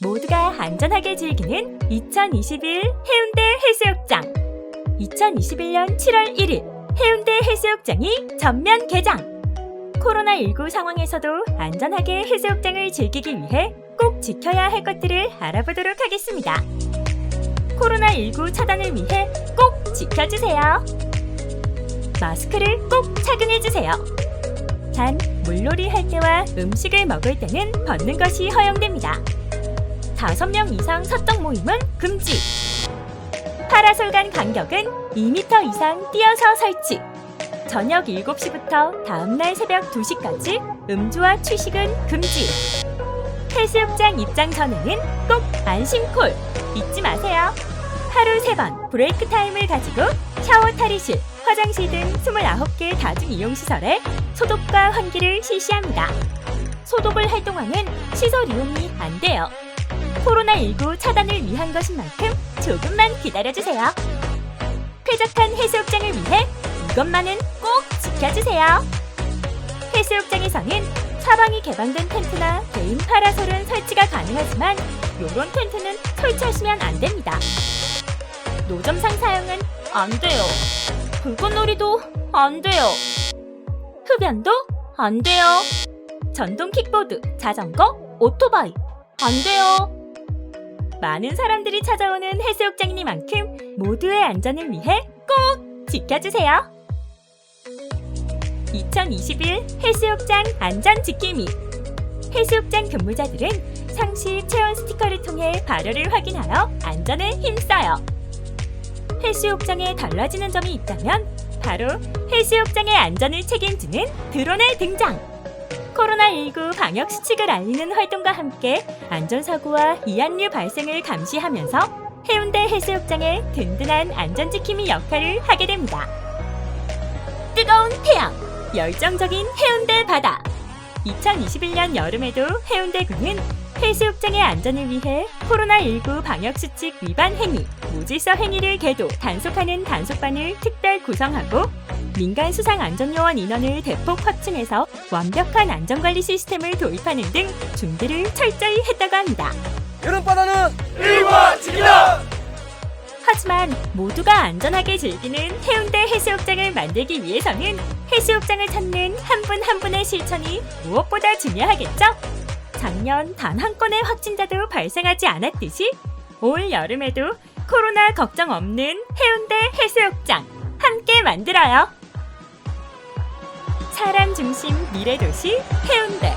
모두가 안전하게 즐기는 2021 해운대 해수욕장. 2021년 7월 1일 해운대 해수욕장이 전면 개장. 코로나19 상황에서도 안전하게 해수욕장을 즐기기 위해 꼭 지켜야 할 것들을 알아보도록 하겠습니다. 코로나19 차단을 위해 꼭 지켜주세요. 마스크를 꼭 착용해주세요. 단, 물놀이 할 때와 음식을 먹을 때는 벗는 것이 허용됩니다. 5명 이상 사적 모임은 금지. 파라솔 간 간격은 2m 이상 뛰어서 설치. 저녁 7시부터 다음날 새벽 2시까지 음주와 취식은 금지. 해수욕장 입장 전에는 꼭 안심콜 잊지 마세요. 하루 3번 브레이크 타임을 가지고 샤워 탈의실, 화장실 등 29개 다중 이용 시설에 소독과 환기를 실시합니다. 소독을 할 동안은 시설 이용이 안 돼요. 코로나19 차단을 위한 것인 만큼 조금만 기다려주세요. 쾌적한 해수욕장을 위해 이것만은 꼭 지켜주세요. 해수욕장에서는 사방이 개방된 텐트나 개인 파라솔은 설치가 가능하지만 요런 텐트는 설치하시면 안 됩니다. 노점상 사용은 안 돼요. 불꽃놀이도 안 돼요. 흡연도 안 돼요. 전동 킥보드, 자전거, 오토바이 안 돼요. 많은 사람들이 찾아오는 해수욕장이니만큼 모두의 안전을 위해 꼭 지켜주세요. 2021 해수욕장 안전 지킴이 해수욕장 근무자들은 상시 체온 스티커를 통해 발열을 확인하여 안전에 힘써요. 해수욕장에 달라지는 점이 있다면 바로 해수욕장의 안전을 책임지는 드론의 등장. 코로나19 방역 수칙을 알리는 활동과 함께 안전사고와 이안류 발생을 감시하면서 해운대 해수욕장의 든든한 안전지킴이 역할을 하게 됩니다. 뜨거운 태양, 열정적인 해운대 바다. 2021년 여름에도 해운대군은 해수욕장의 안전을 위해 코로나19 방역수칙 위반 행위, 무질서 행위를 계도 단속하는 단속반을 특별 구성하고 민간 수상 안전요원 인원을 대폭 확충해서 완벽한 안전관리 시스템을 도입하는 등 준비를 철저히 했다고 합니다. 여름바다는 일과직이다! 하지만 모두가 안전하게 즐기는 해운대 해수욕장을 만들기 위해서는 해수욕장을 찾는 한 분한 분의 실천이 무엇보다 중요하겠죠? 작년 단 한 건의 확진자도 발생하지 않았듯이 올 여름에도 코로나 걱정 없는 해운대 해수욕장 함께 만들어요. 사람 중심 미래 도시 해운대.